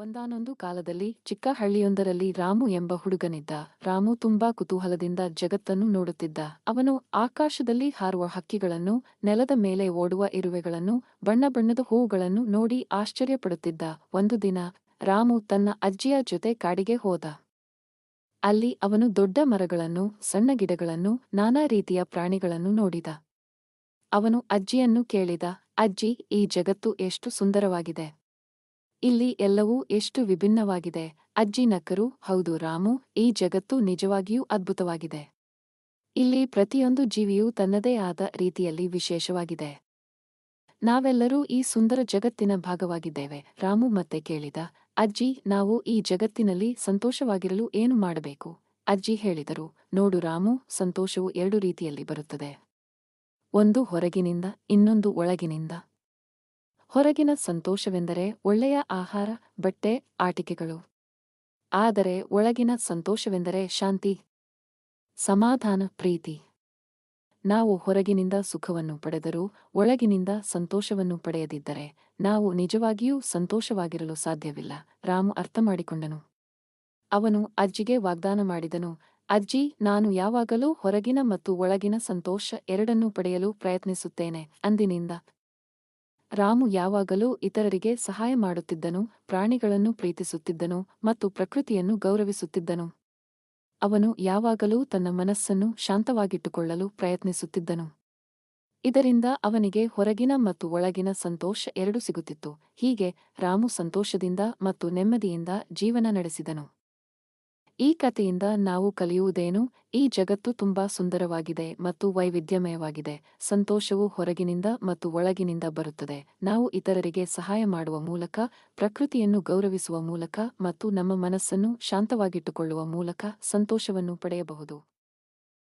ಒಂದಾನೊಂದು ಕಾಲದಲ್ಲಿ ಚಿಕ್ಕ ಹಳ್ಳಿಯೊಂದರಲ್ಲಿ ರಾಮು ಎಂಬ ಹುಡುಗನಿದ್ದ. ರಾಮು ತುಂಬಾ ಕುತೂಹಲದಿಂದ ಜಗತ್ತನ್ನು ನೋಡುತ್ತಿದ್ದ. ಅವನು ಆಕಾಶದಲ್ಲಿ ಹಾರುವ ಹಕ್ಕಿಗಳನ್ನು, ನೆಲದ ಮೇಲೆ ಓಡುವ ಇರುವೆಗಳನ್ನು, ಬಣ್ಣ ಬಣ್ಣದ ಹೂವುಗಳನ್ನು ನೋಡಿ ಆಶ್ಚರ್ಯಪಡುತ್ತಿದ್ದ. ಒಂದು ದಿನ ರಾಮು ತನ್ನ ಅಜ್ಜಿಯ ಜೊತೆ ಕಾಡಿಗೆ ಹೋದ. ಅಲ್ಲಿ ಅವನು ದೊಡ್ಡ ಮರಗಳನ್ನು, ಸಣ್ಣ ಗಿಡಗಳನ್ನು, ನಾನಾ ರೀತಿಯ ಪ್ರಾಣಿಗಳನ್ನು ನೋಡಿದ. ಅವನು ಅಜ್ಜಿಯನ್ನು ಕೇಳಿದ, ಅಜ್ಜಿ, ಈ ಜಗತ್ತು ಎಷ್ಟು ಸುಂದರವಾಗಿದೆ. ಇಲ್ಲಿ ಎಲ್ಲವೂ ಎಷ್ಟು ವಿಭಿನ್ನವಾಗಿದೆ. ಅಜ್ಜಿ ನಕ್ಕರು, ಹೌದು ರಾಮು, ಈ ಜಗತ್ತು ನಿಜವಾಗಿಯೂ ಅದ್ಭುತವಾಗಿದೆ. ಇಲ್ಲಿ ಪ್ರತಿಯೊಂದು ಜೀವಿಯೂ ತನ್ನದೇ ಆದ ರೀತಿಯಲ್ಲಿ ವಿಶೇಷವಾಗಿದೆ. ನಾವೆಲ್ಲರೂ ಈ ಸುಂದರ ಜಗತ್ತಿನ ಭಾಗವಾಗಿದ್ದೇವೆ. ರಾಮು ಮತ್ತೆ ಕೇಳಿದ, ಅಜ್ಜಿ, ನಾವು ಈ ಜಗತ್ತಿನಲ್ಲಿ ಸಂತೋಷವಾಗಿರಲು ಏನು ಮಾಡಬೇಕು? ಅಜ್ಜಿ ಹೇಳಿದರು, ನೋಡು ರಾಮು, ಸಂತೋಷವು ಎರಡು ರೀತಿಯಲ್ಲಿ ಬರುತ್ತದೆ. ಒಂದು ಹೊರಗಿನಿಂದ, ಇನ್ನೊಂದು ಒಳಗಿನಿಂದ. ಹೊರಗಿನ ಸಂತೋಷವೆಂದರೆ ಒಳ್ಳೆಯ ಆಹಾರ, ಬಟ್ಟೆ, ಆಟಿಕೆಗಳು. ಆದರೆ ಒಳಗಿನ ಸಂತೋಷವೆಂದರೆ ಶಾಂತಿ, ಸಮಾಧಾನ, ಪ್ರೀತಿ. ನಾವು ಹೊರಗಿನಿಂದ ಸುಖವನ್ನು ಪಡೆದರೂ ಒಳಗಿನಿಂದ ಸಂತೋಷವನ್ನು ಪಡೆಯದಿದ್ದರೆ ನಾವು ನಿಜವಾಗಿಯೂ ಸಂತೋಷವಾಗಿರಲು ಸಾಧ್ಯವಿಲ್ಲ. ರಾಮು ಅರ್ಥಮಾಡಿಕೊಂಡನು ಅವನು ಅಜ್ಜಿಗೆ ವಾಗ್ದಾನ ಮಾಡಿದನು, ಅಜ್ಜಿ, ನಾನು ಯಾವಾಗಲೂ ಹೊರಗಿನ ಮತ್ತು ಒಳಗಿನ ಸಂತೋಷ ಎರಡನ್ನೂ ಪಡೆಯಲು ಪ್ರಯತ್ನಿಸುತ್ತೇನೆ, ಅಂದಿನಿಂದ. ರಾಮು ಯಾವಾಗಲೂ ಇತರರಿಗೆ ಸಹಾಯ ಮಾಡುತ್ತಿದ್ದನು, ಪ್ರಾಣಿಗಳನ್ನು ಪ್ರೀತಿಸುತ್ತಿದ್ದನು ಮತ್ತು ಪ್ರಕೃತಿಯನ್ನು ಗೌರವಿಸುತ್ತಿದ್ದನು. ಅವನು ಯಾವಾಗಲೂ ತನ್ನ ಮನಸ್ಸನ್ನು ಶಾಂತವಾಗಿಟ್ಟುಕೊಳ್ಳಲು ಪ್ರಯತ್ನಿಸುತ್ತಿದ್ದನು. ಇದರಿಂದ ಅವನಿಗೆ ಹೊರಗಿನ ಮತ್ತು ಒಳಗಿನ ಸಂತೋಷ ಎರಡೂ ಸಿಗುತ್ತಿತ್ತು. ಹೀಗೆ ರಾಮು ಸಂತೋಷದಿಂದ ಮತ್ತು ನೆಮ್ಮದಿಯಿಂದ ಜೀವನ ನಡೆಸಿದನು. ಈ ಕಥೆಯಿಂದ ನಾವು ಕಲಿಯುವುದೇನು? ಈ ಜಗತ್ತು ತುಂಬಾ ಸುಂದರವಾಗಿದೆ ಮತ್ತು ವೈವಿಧ್ಯಮಯವಾಗಿದೆ. ಸಂತೋಷವು ಹೊರಗಿನಿಂದ ಮತ್ತು ಒಳಗಿನಿಂದ ಬರುತ್ತದೆ. ನಾವು ಇತರರಿಗೆ ಸಹಾಯ ಮಾಡುವ ಮೂಲಕ, ಪ್ರಕೃತಿಯನ್ನು ಗೌರವಿಸುವ ಮೂಲಕ ಮತ್ತು ನಮ್ಮ ಮನಸ್ಸನ್ನು ಶಾಂತವಾಗಿಟ್ಟುಕೊಳ್ಳುವ ಮೂಲಕ ಸಂತೋಷವನ್ನು ಪಡೆಯಬಹುದು.